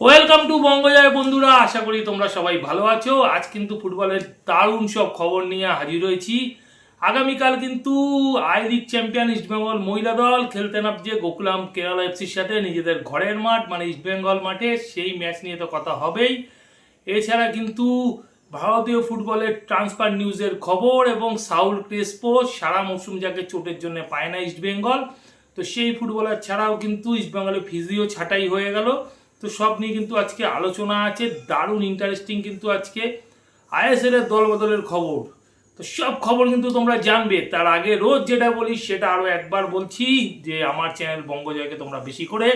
Welcome to বঙ্গজয় বন্ধুরা। আশা করি তোমরা সবাই ভালো আছো। আজ কিন্তু ফুটবলের দারুণ সব খবর নিয়ে হাজির হয়েছি। আগামীকাল কিন্তু আই লিগ চ্যাম্পিয়ন ইস্টবেঙ্গল মহিলা দল খেলতে নামছে গোকুলাম কেরালা এফসির সাথে নিজেদের ঘরের মাঠ মানে ইস্টবেঙ্গল মাঠে। সেই ম্যাচ নিয়ে তো কথা হবেই। এছাড়া কিন্তু ভারতীয় ফুটবলের ট্রান্সফার নিউজের খবর এবং সাউল ক্রেসপো সারা মৌসুম যাকে চোটের জন্য পায় না ইস্টবেঙ্গল তো সেই ফুটবলার ছাড়াও কিন্তু ইস্টবেঙ্গলে ফিজিও ছাঁটাই হয়ে গেল। তো সব নিয়ে কিন্তু আজকে আলোচনা আছে, দারুণ ইন্টারেস্টিং কিন্তু আজকে আইএসএল এর দল বদলের খবর। তো সব খবর কিন্তু তোমরা জানবে। তার আগে রোজ যেটা বলি, সেটা আরও একবার বলছি যে আমার চ্যানেল বঙ্গজয়কে তোমরা বেশি করে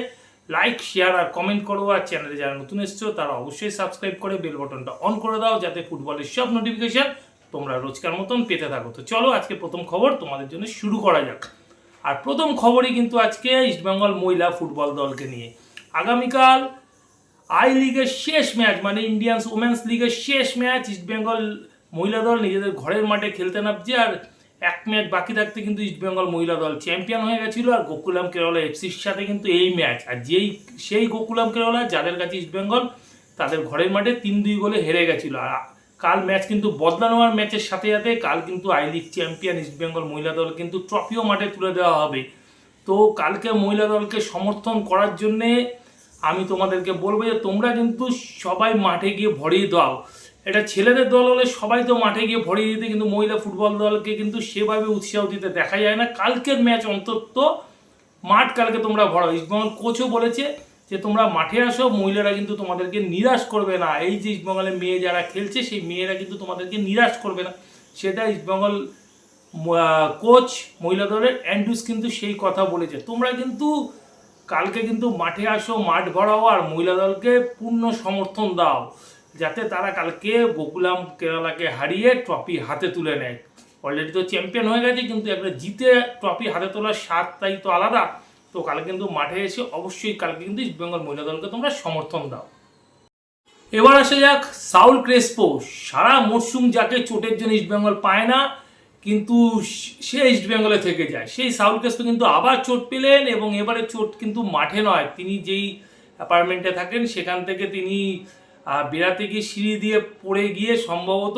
লাইক শেয়ার আর কমেন্ট করো। আর চ্যানেলে যারা নতুন এসছো, তারা অবশ্যই সাবস্ক্রাইব করে বেল বাটনটা অন করে দাও, যাতে ফুটবলের সব নোটিফিকেশন তোমরা রোজকার মতন পেতে থাকো। তো চলো আজকে প্রথম খবর তোমাদের জন্য শুরু করা যাক। আর প্রথম খবরই কিন্তু আজকে ইস্টবেঙ্গল মহিলা ফুটবল দলকে নিয়ে। আগামীকাল আই লিগের শেষ ম্যাচ মানে ইন্ডিয়ান্স ওমেন্স লিগের শেষ ম্যাচ ইস্টবেঙ্গল মহিলা দল নিজেদের ঘরের মাঠে খেলতে নামছে আর এক ম্যাচ বাকি থাকতে কিন্তু ইস্টবেঙ্গল মহিলা দল চ্যাম্পিয়ন হয়ে গেছিল আর গোকুলাম কেরলা এফসির সাথে কিন্তু এই ম্যাচ আর যেই, সেই গোকুলাম কেরলা যাদের কাছে ইস্টবেঙ্গল তাদের ঘরের মাঠে তিন দুই গোলে হেরে গেছিল। আর কাল ম্যাচ কিন্তু বদলানোর ম্যাচের সাথে সাথে কাল কিন্তু আই লিগ চ্যাম্পিয়ন ইস্টবেঙ্গল মহিলা দল কিন্তু ট্রফিও মাঠে তুলে দেওয়া হবে। তো কালকে মহিলা দলকে সমর্থন করার জন্যে আমি তোমাদেরকে বলব যে তোমরা কিন্তু সবাই মাঠে গিয়ে ভরিয়ে দাও। এটা ছেলেদের দল হলে সবাই তো মাঠে গিয়ে ভরিয়ে দিতে কিন্তু মহিলা ফুটবল দলকে কিন্তু সেভাবে উৎসাহ দিতে দেখা যায় না। কালকের ম্যাচ অন্তত মাঠ কালকে তোমরা ভরাও। ইস্টবেঙ্গল কোচও বলেছে যে তোমরা মাঠে আসো, মহিলারা কিন্তু তোমাদেরকে নিরাশ করবে না। এই যে ইস্টবেঙ্গলের মেয়ে যারা খেলছে, সেই মেয়েরা কিন্তু তোমাদেরকে নিরাশ করবে না। সেটা ইস্টবেঙ্গল কোচ মহিলা দলের অ্যান্ড্রুস কিন্তু সেই কথা বলেছে। তোমরা কিন্তু কালকে কিন্তু মাঠে আসো, মাঠ ভরাও আর মহিলা দলকে পূর্ণ সমর্থন দাও, যাতে তারা কালকে গোকুলাম কেরালাকে হারিয়ে ট্রফি হাতে তুলে নেয়। অলরেডি তো চ্যাম্পিয়ন হয়ে গেছে, কিন্তু একটা জিতে ট্রফি হাতে তোলার স্বাদটাই তো আলাদা। তো কালকে কিন্তু মাঠে এসে অবশ্যই কালকে কিন্তু ইস্টবেঙ্গল মহিলা দলকে তোমরা সমর্থন দাও। এবার আসা যাক সাউল ক্রেসপো। সারা মরশুম যাকে চোটের জন্য ইস্টবেঙ্গল পায় না কিন্তু সে ইস্টবেঙ্গলে থেকে যায়। সেই সাউল ক্রেসপো কিন্তু আবার চোট পেলেন এবং এবারে চোট কিন্তু মাঠে নয়। তিনি যেই অ্যাপার্টমেন্টে থাকেন, সেখান থেকে তিনি বেড়াতে গিয়ে সিঁড়ি দিয়ে পড়ে গিয়ে সম্ভবত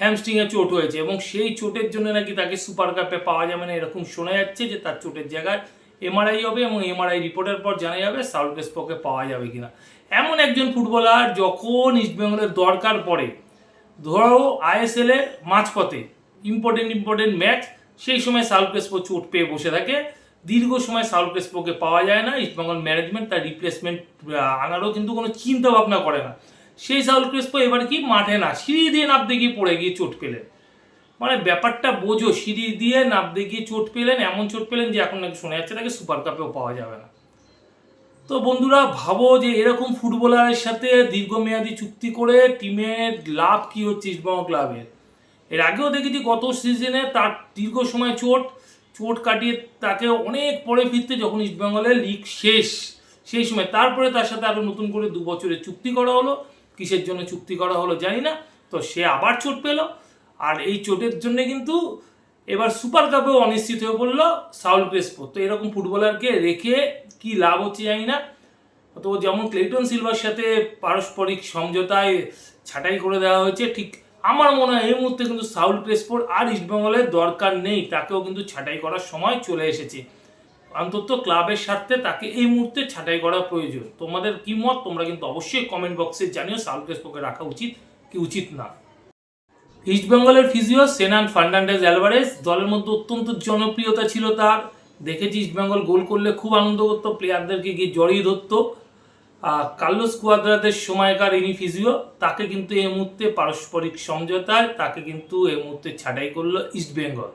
হ্যামস্ট্রিংয়ে চোট হয়েছে এবং সেই চোটের জন্য নাকি তাকে সুপার কাপে পাওয়া যাবে না এরকম শোনা যাচ্ছে যে তার চোটের জায়গায় এমআরআই হবে এবং এমআরআই রিপোর্টের পর জানা যাবে সাউল ক্রেসপোকে পাওয়া যাবে কিনা। এমন একজন ফুটবলার যখন ইস্টবেঙ্গলের দরকার পড়ে, ধরো আইএসএল এর মাঝপথে ইম্পর্টেন্ট ইম্পর্টেন্ট ম্যাচ সেই সময় সাউল চোট পেয়ে বসে থাকে। দীর্ঘ সময় সাউল পাওয়া যায় না ইস্টবেঙ্গল ম্যানেজমেন্ট তার রিপ্লেসমেন্ট আনারও কিন্তু কোনো চিন্তা ভাবনা করে না। সেই সাউল এবার কি মাঠে না, সিঁড়ি দিয়ে নামতে গিয়ে পড়ে গিয়ে চোট পেলেন। মানে ব্যাপারটা বোঝো, সিঁড়ি দিয়ে নামতে গিয়ে চোট পেলেন, এমন চোট পেলেন যে এখন নাকি শোনা যাচ্ছে তাকে সুপার কাপেও পাওয়া যাবে না। তো বন্ধুরা, ভাবো যে এরকম ফুটবলারের সাথে দীর্ঘমেয়াদী চুক্তি করে টিমের লাভ কি হচ্ছে ইস্টবেঙ্গল ক্লাবের এর আগেও দেখেছি গত সিজনে তার দীর্ঘ সময় চোট চোট কাটিয়ে তাকে অনেক পরে ফিরতে যখন ইস্টবেঙ্গলের লিগ শেষ, সেই সময়। তারপরে তার সাথে আরও নতুন করে দু বছরের চুক্তি করা হলো। কিসের জন্য চুক্তি করা হলো জানি না, তো সে আবার চোট পেল। আর এই চোটের জন্য কিন্তু এবার সুপার কাপেও অনিশ্চিত হয়ে পড়ল সাউল ক্রেসপো তো এরকম ফুটবলারকে রেখে কি লাভ হচ্ছে জানি না। তো যেমন ক্লেটন সিলভার সাথে পারস্পরিক সমঝোতায় ছাঁটাই করে দেওয়া হয়েছে, ঠিক আমার মনে হয় এই মুহূর্তে কিন্তু সাউল ক্রেসপোর আর ইস্টবেঙ্গলের দরকার নেই, তাকেও কিন্তু ছাঁটাই করার সময় চলে এসেছে। অন্তত ক্লাবের স্বার্থে তাকে এই মুহূর্তে ছাঁটাই করা প্রয়োজন। তোমাদের কি মত? তোমরা কিন্তু অবশ্যই কমেন্ট বক্সে জানিও সাউল ক্রেসপোকে রাখা উচিত কি উচিত না। ইস্টবেঙ্গলের ফিজিও সেনান ফার্নান্ডেজ অ্যালভারেজ, দলের মধ্যে অত্যন্ত জনপ্রিয়তা ছিল তার। দেখেছি ইস্টবেঙ্গল গোল করলে খুব আনন্দ করতো প্লেয়ারদেরকে গিয়ে জড়িয়ে ধরতো। কার্লোস কুয়াদ্রাদের সময়কার ইনি ফিজিও, তাকে কিন্তু এই মুহূর্তে পারস্পরিক সমঝোতায়, তাকে কিন্তু এই মুহূর্তে ছাঁটাই করল ইস্টবেঙ্গল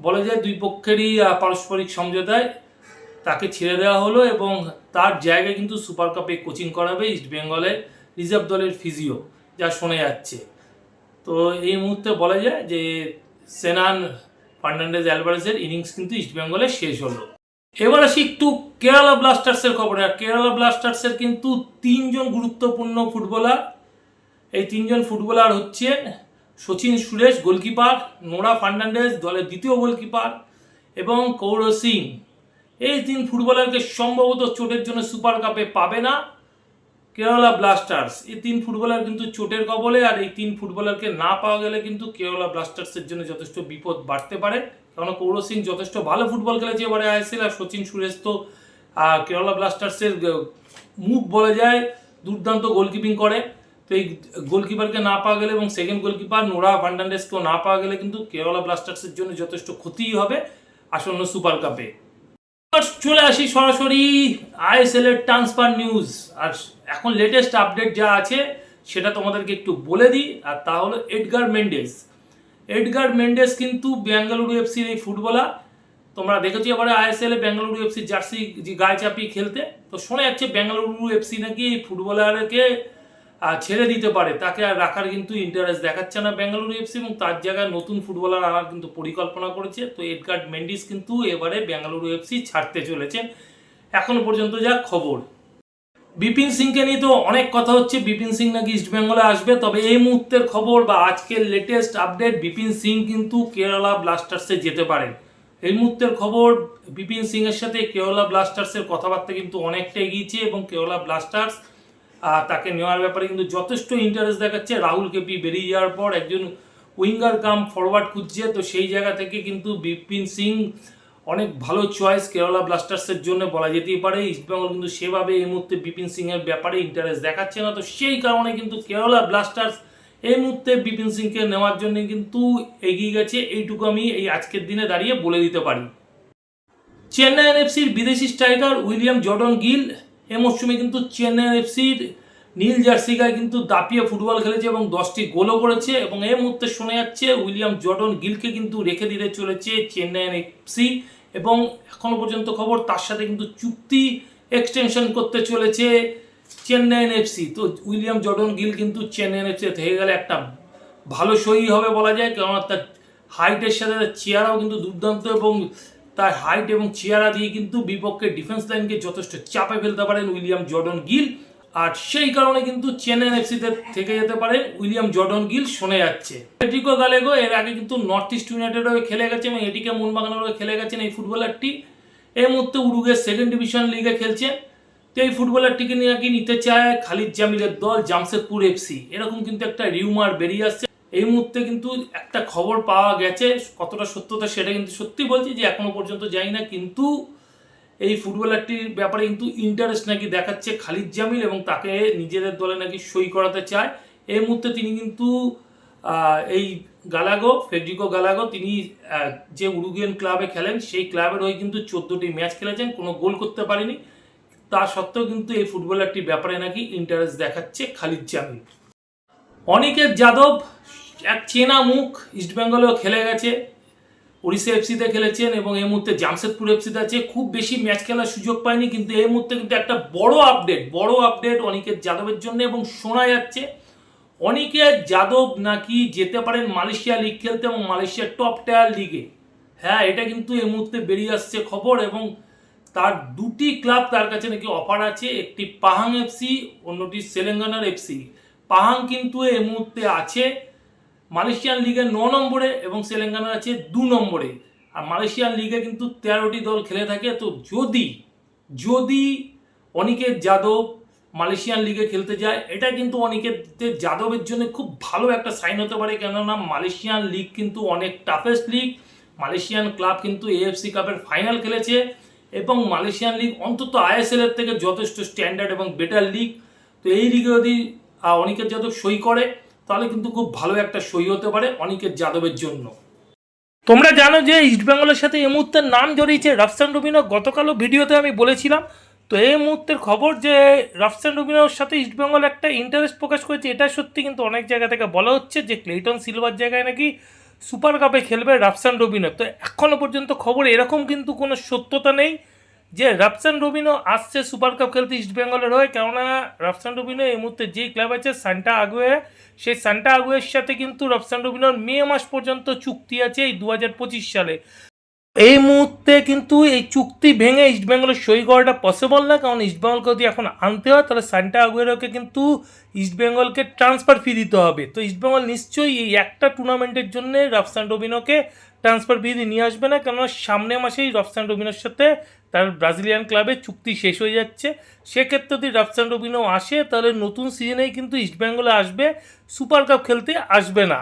বলা যায় দুই পক্ষেরই পারস্পরিক সমঝোতায় তাকে ছেড়ে দেওয়া হলো এবং তার জায়গায় কিন্তু সুপার কাপে কোচিং করাবে ইস্টবেঙ্গলের রিজার্ভ দলের ফিজিও, যা শোনা যাচ্ছে। তো এই মুহূর্তে বলা যায় যে, সেনান ফার্নান্ডেজ অ্যালভারেজের ইনিংস কিন্তু ইস্টবেঙ্গলে শেষ হলো। এবার আসি একটু কেরালা ব্লাস্টার্সের খবরে। আর কেরালা ব্লাস্টার্সের কিন্তু তিনজন গুরুত্বপূর্ণ ফুটবলার। এই তিনজন ফুটবলার হচ্ছেন সচিন সুরেশ, গোলকিপার, নোরা ফার্নান্ডেজ, দলের দ্বিতীয় গোলকিপার, এবং কৌর সিং। এই তিন ফুটবলারকে সম্ভবত চোটের জন্য সুপার কাপে পাবে না কেরালা ব্লাস্টার্স এই তিন ফুটবলার কিন্তু চোটের কবলে, আর এই তিন ফুটবলারকে না পাওয়া গেলে কিন্তু কেরালা ব্লাস্টার্সের জন্য যথেষ্ট বিপদ বাড়তে পারে। কেননা কৌর সিং যথেষ্ট ভালো ফুটবল খেলেছে এবারে আইএসএল আর সচিন সুরেশ তো কেরালা ব্লাস্টার্সের মুখ বলা যায় দুর্দান্ত গোলকিপিং করে। তো এই গোলকিপারকে না পাওয়া গেলে এবং সেকেন্ড গোলকিপার নোরা ফার্নান্ডেসকেও না পাওয়া গেলে কিন্তু কেরালা ব্লাস্টার্সের জন্য যথেষ্ট ক্ষতিই হবে আসন্ন সুপার কাপে চলে আসি সরাসরি আইএসএল এর ট্রান্সফার নিউজ আর এখন লেটেস্ট আপডেট যা আছে সেটা তোমাদেরকে একটু বলে দিই, আর তা হলো এডগার মেন্ডেস এডগার মেন্ডেস কিন্তু বেঙ্গালুরু এফসির এই ফুটবলার। তোমরা দেখেছ এবারে আইএসএল বেঙ্গালুরু এফসি জার্সি গায়ে চাপিয়ে খেলতে। তো শোনা যাচ্ছে বেঙ্গালুরু এফসি নাকি এই ফুটবলারকে ছেড়ে দিতে পারে। তাকে আর রাখার কিন্তু ইন্টারেস্ট দেখাচ্ছে না বেঙ্গালুরু এফসি এবং তার জায়গায় নতুন ফুটবলার আনার কিন্তু পরিকল্পনা করেছে। তো এডগার্ড মেন্ডিস কিন্তু এবারে বেঙ্গালুরু এফসি ছাড়তে চলেছে। এখনও পর্যন্ত যা খবর। বিপিন সিংকে নিয়ে তো অনেক কথা হচ্ছে। বিপিন সিং নাকি ইস্ট বেঙ্গলে আসবে। তবে এই মুহূর্তের খবর বা আজকের লেটেস্ট আপডেট বিপিন সিং কিন্তু কেরালা ব্লাস্টার্সে যেতে পারেন এই মুহূর্তের খবর বিপিন সিং এর সাথে কেরালা ব্লাস্টার্সের কথাবার্তা কিন্তু অনেকটা এগিয়েছে এবং কেরালা ব্লাস্টার্স তাকে নেওয়ার ব্যাপারে কিন্তু যথেষ্ট ইন্টারেস্ট দেখাচ্ছে। রাহুল কেপি বেরিয়ে যাওয়ার পর একজন উইঙ্গার কাম ফরওয়ার্ড খুঁজছে। তো সেই জায়গা থেকে কিন্তু বিপিন সিং অনেক ভালো চয়েস কেরালা ব্লাস্টার্সের জন্য বলা যেতেই পারে। ইস্টবেঙ্গল কিন্তু সেভাবে এই মুহূর্তে বিপিন সিং এর ব্যাপারে ইন্টারেস্ট দেখাচ্ছে না। তো সেই কারণে কিন্তু কেরালা ব্লাস্টার্স এই মুহূর্তে বিপিন সিংকে নেওয়ার জন্য কিন্তু এগিয়ে গেছে। এইটুকু আমি এই আজকের দিনে দাঁড়িয়ে বলে দিতে পারি। চেন্নাই এফসির বিদেশি স্ট্রাইকার উইলিয়াম জর্ডন গিল। এ মরশুমে কিন্তু চেন্নাই এফসির নীল জার্সি গায়ে কিন্তু দাপিয়ে ফুটবল খেলেছে এবং দশটি গোলও করেছে এবং এই মুহূর্তে শোনা যাচ্ছে উইলিয়াম জর্ডন গিলকে কিন্তু রেখে দিতে চলেছে চেন্নাই এফসি এবং এখনও পর্যন্ত খবর তার সাথে কিন্তু চুক্তি এক্সটেনশন করতে চলেছে চেন্নাই এফসি তো উইলিয়াম জর্ডন গিল কিন্তু চেন্নাই এফসি থেকে গেলে একটা ভালো সই হবে বলা যায়, কেননা তার হাইটের সাথে তার চেয়ারাও কিন্তু দুর্দান্ত এবং তার হাইট এবং চেয়ারা দিয়ে কিন্তু বিপক্ষের ডিফেন্স লাইনকে যথেষ্ট চাপে ফেলতে পারেন উইলিয়াম জর্ডন গিল। আর সেই কারণে কিন্তু চেন্নাই এফসিতে থেকে যেতে পারেন উইলিয়াম জর্ডন গিল, শোনা যাচ্ছে। ফেডরিকো গালেগো এর আগে কিন্তু নর্থ ইস্ট ইউনাইটেড হয়ে খেলে গেছে এবং এটিকে মোহনবাগানের হয়ে খেলে গেছেন এই ফুটবলারটি এই মুহূর্তে উরুগের সেকেন্ড ডিভিশন লিগে খেলছে। তো এই ফুটবলারটিকে নিয়ে কি নিতে চায় খালিদ জামিলের দল জামশেদপুর এফসি এরকম কিন্তু একটা রিউমার বেরিয়ে আসছে। এই মুহূর্তে কিন্তু একটা খবর পাওয়া গেছে, কতটা সত্যতা সেটা কিন্তু সত্যি বলছি যে এখনও পর্যন্ত যাই না, কিন্তু এই ফুটবলারটির ব্যাপারে কিন্তু ইন্টারেস্ট নাকি দেখাচ্ছে খালিদ জামিল এবং তাকে নিজেদের দলে নাকি সই করাতে চায়। এই মুহূর্তে তিনি কিন্তু এই গালাগো, ফেডরিকো গালাগো, তিনি যে উরুগিয়ান ক্লাবে খেলেন, সেই ক্লাবের হয়ে কিন্তু চোদ্দোটি ম্যাচ খেলেছেন, কোনো গোল করতে পারেনি। তা সত্ত্বেও কিন্তু এই ফুটবলারটির ব্যাপারে নাকি ইন্টারেস্ট দেখাচ্ছে খালিদ জামিল। অনিকেত যাদব, এক চেনা মুখ ইস্টবেঙ্গলেও খেলে গেছে। উড়িষ্যা এফসিতে খেলেছেন এবং এই মুহূর্তে জামশেদপুর এফসিতে আছে। খুব বেশি ম্যাচ খেলার সুযোগ পায়নি, কিন্তু এই মুহূর্তে কিন্তু একটা বড় আপডেট বড় আপডেট অনিকেত যাদবের জন্য এবং শোনা যাচ্ছে অনিকেত যাদব নাকি যেতে পারেন মালয়েশিয়া লিগ খেলতে এবং মালয়েশিয়ার টপ টায়ার লিগে হ্যাঁ এটা কিন্তু এই মুহূর্তে বেরিয়ে আসছে খবর এবং তার দুটি ক্লাব তার কাছে নাকি অফার আছে, একটি পাহাং এফসি, অন্যটি সেলেঙ্গানার এফসি। পাহাং কিন্তু এই মুহূর্তে আছে। মালয়েশিয়ান লিগে ন নম্বরে এবং তেলেঙ্গানা আছে দু নম্বরে। আর মালয়েশিয়ান লিগে কিন্তু তেরোটি দল খেলে থাকে তো যদি যদি অনিকেত যাদব মালয়েশিয়ান লিগে খেলতে যায় এটা কিন্তু অনিকেত যাদবের জন্য খুব ভালো একটা সাইন হতে পারে। কেননা মালয়েশিয়ান লিগ কিন্তু অনেক টাফেস্ট লিগ মালয়েশিয়ান ক্লাব কিন্তু এএফসি কাপের ফাইনাল খেলেছে এবং মালয়েশিয়ান লিগ অন্তত আইএসএল এর থেকে যথেষ্ট স্ট্যান্ডার্ড এবং বেটার লিগ তো এই লিগে যদি আহ, অনিকেত যাদব সই করে তাহলে কিন্তু খুব ভালো একটা সই হতে পারে অনিকেত যাদবের জন্য। তোমরা জানো যে ইস্টবেঙ্গলের সাথে এই মুহূর্তে নাম জড়িয়েছে রাফসান রুবিনো গতকালও ভিডিওতে আমি বলেছিলাম, তো এই মুহূর্তের খবর যে রাফসান রুবিনোর সাথে ইস্টবেঙ্গল একটা ইন্টারেস্ট প্রকাশ করেছে, এটা সত্যি কিন্তু অনেক জায়গা থেকে বলা হচ্ছে যে ক্লেটন সিলভার জায়গায় নাকি সুপার কাপে খেলবে রাফসান রুবিনো তো এখনও পর্যন্ত খবর এরকম কিন্তু কোনো সত্যতা নেই। যে রাফসান রুবিনো আসছে সুপার কাপ খেলতে ইস্টবেঙ্গলের হয়ে, কেননা রাফসান রুবিনো এই মুহূর্তে যে ক্লাব আছে, সান্টা আগুয়ে, সেই সান্টা আগুয়ের সাথে কিন্তু রাফসান রুবিনোর মে মাস পর্যন্ত চুক্তি আছে এই দু হাজার পঁচিশ সালে। এই মুহূর্তে কিন্তু এই চুক্তি ভেঙে ইস্টবেঙ্গলের সই করাটা পসিবল না, কারণ ইস্টবেঙ্গলকে যদি এখন আনতে হয়, তাহলে সান্টা আগুয়েরোকে কিন্তু ইস্টবেঙ্গলকে ট্রান্সফার ফি দিতে হবে। তো ইস্টবেঙ্গল নিশ্চয়ই এই একটা টুর্নামেন্টের জন্য রাফসান রবিনোকে ট্রান্সফার ফি দিয়ে নিয়ে আসবে না, কেননা সামনে মাসেই রফসান রবিনোর সাথে তার ব্রাজিলিয়ান ক্লাবে চুক্তি শেষ হয়ে যাচ্ছে। সেক্ষেত্রে যদি রাফসান রবিনও আসে, তাহলে নতুন সিজনেই কিন্তু ইস্টবেঙ্গলে আসবে, সুপার কাপ খেলতে আসবে না।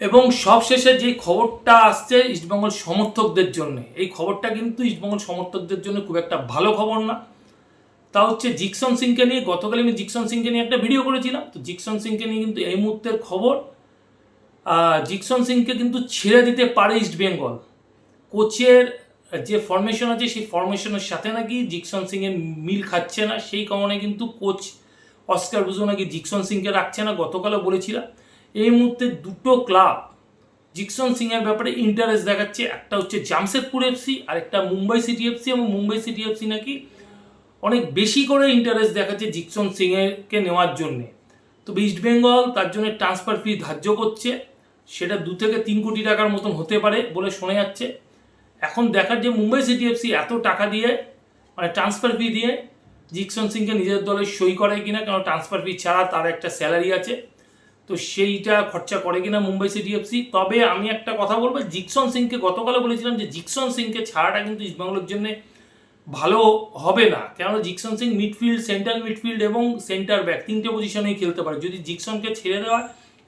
এবং সবশেষে যে খবরটা আসছে ইস্টবেঙ্গল সমর্থকদের জন্য, এই খবরটা কিন্তু ইস্টবেঙ্গল সমর্থকদের জন্য খুব একটা ভালো খবর না। তা হচ্ছে জিকসন সিংকে নিয়ে গতকাল আমি জিকসন সিংকে নিয়ে একটা ভিডিও করেছিলাম। তো জিকসন সিংকে নিয়ে কিন্তু এই মুহূর্তের খবর। জিকসন সিংকে কিন্তু ছেড়ে দিতে পারে ইস্টবেঙ্গল কোচের যে ফরমেশন আছে, সেই ফরমেশনের সাথে নাকি জিকসন সিংয়ের মিল খাচ্ছে না। সেই কারণে কিন্তু কোচ অস্কার বুঝো নাকি জিকসন সিংকে রাখছে না, গতকালও বলেছিলাম। এই মুহূর্তে দুটো ক্লাব জিকসন সিংয়ের ব্যাপারে ইন্টারেস্ট দেখাচ্ছে। একটা হচ্ছে জামশেদপুর এফসি আর একটা মুম্বাই সিটি এফসি এবং মুম্বাই সিটি এফসি নাকি অনেক বেশি করে ইন্টারেস্ট দেখাচ্ছে জিকসন সিংয়েরকে নেওয়ার জন্যে। তো ইস্ট বেঙ্গল তার জন্য ট্রান্সফার ফি ধার্য করছে। সেটা দু থেকে তিন কোটি টাকার মতন হতে পারে বলে শোনা যাচ্ছে। এখন দেখার যে মুম্বাই সিটি এফসি এত টাকা দিয়ে মানে ট্রান্সফার ফি দিয়ে জিকসন সিংকে নিজের দলে সই করে কিনা কারণ ট্রান্সফার ফি ছাড়া তার একটা স্যালারি আছে, তো সেইটা খরচা করে কিনা মুম্বাই সিটি এফসি তবে আমি একটা কথা বলব, জিকসন সিংকে গতকালে বলেছিলাম যে জিকসন সিংকে ছাড়াটা কিন্তু ইস্টবেঙ্গলের জন্য ভালো হবে না। কেননা Jeakson Singh midfield central midfield এবং সেন্টার ব্যাক তিনটে পজিশনেই খেলতে পারে। যদি জিকসনকে ছেড়ে দেওয়া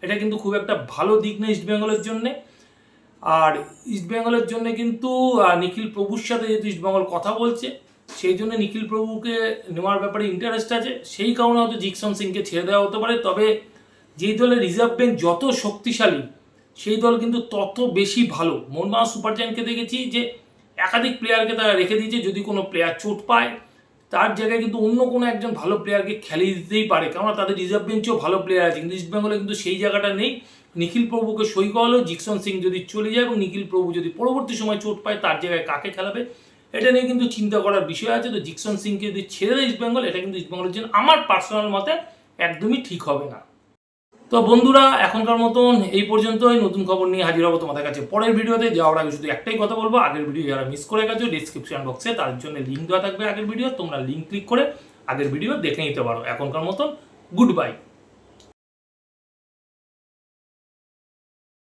এটা কিন্তু খুব একটা ভালো দিক না ইস্টবেঙ্গলের জন্যে। আর ইস্টবেঙ্গলের জন্য কিন্তু নিখিল প্রভুর সাথে যেহেতু ইস্টবেঙ্গল কথা বলছে, সেই জন্য নিখিল প্রভুকে নেওয়ার ব্যাপারে ইন্টারেস্ট আছে। সেই কারণে হয়তো জিকসন সিংকে ছেড়ে দেওয়া হতে পারে। তবে যেই দলের রিজার্ভ ব্যাংক যত শক্তিশালী, সেই দল কিন্তু তত বেশি ভালো। মোহনবাগান সুপার জায়ান্টকে দেখেছি যে, একাধিক প্লেয়ারকে তারা রেখে দিয়েছে। যদি কোনো প্লেয়ার চোট পায়, তার জায়গায় কিন্তু অন্য কোনো একজন ভালো প্লেয়ারকে খেলিয়ে দিতেই পারে। কেননা তাদের রিজার্ভ বেঞ্চেও ভালো প্লেয়ার আছে, কিন্তু ইস্টবেঙ্গলে কিন্তু সেই জায়গাটা নেই। নিখিল প্রভুকে সই করালো, জিকসন সিং যদি চলে যায় এবং নিখিল প্রভু যদি পরবর্তী সময় চোট পায়, তার জায়গায় কাকে খেলাবে? এটা নিয়ে কিন্তু চিন্তা করার বিষয় আছে। তো জিকসন সিংকে যদি ছেড়ে দেয় ইস্টবেঙ্গল এটা কিন্তু ইস্টবেঙ্গলের জন্য আমার পার্সোনাল মতে একদমই ঠিক হবে না। তো বন্ধুরা, এখনকার মতন এই পর্যন্তই। নতুন খবর নিয়ে হাজির হব তোমাদের কাছে পরের ভিডিওতে। যাওয়ার আগে শুধু একটাই কথা বলব, আগের ভিডিও যারা মিস করে গেছো ডিসক্রিপশন বক্সে তার জন্য লিঙ্ক দেওয়া থাকবে আগের ভিডিও তোমরা লিঙ্ক ক্লিক করে আগের ভিডিও দেখে নিতে পারো। এখনকার মতন গুড বাই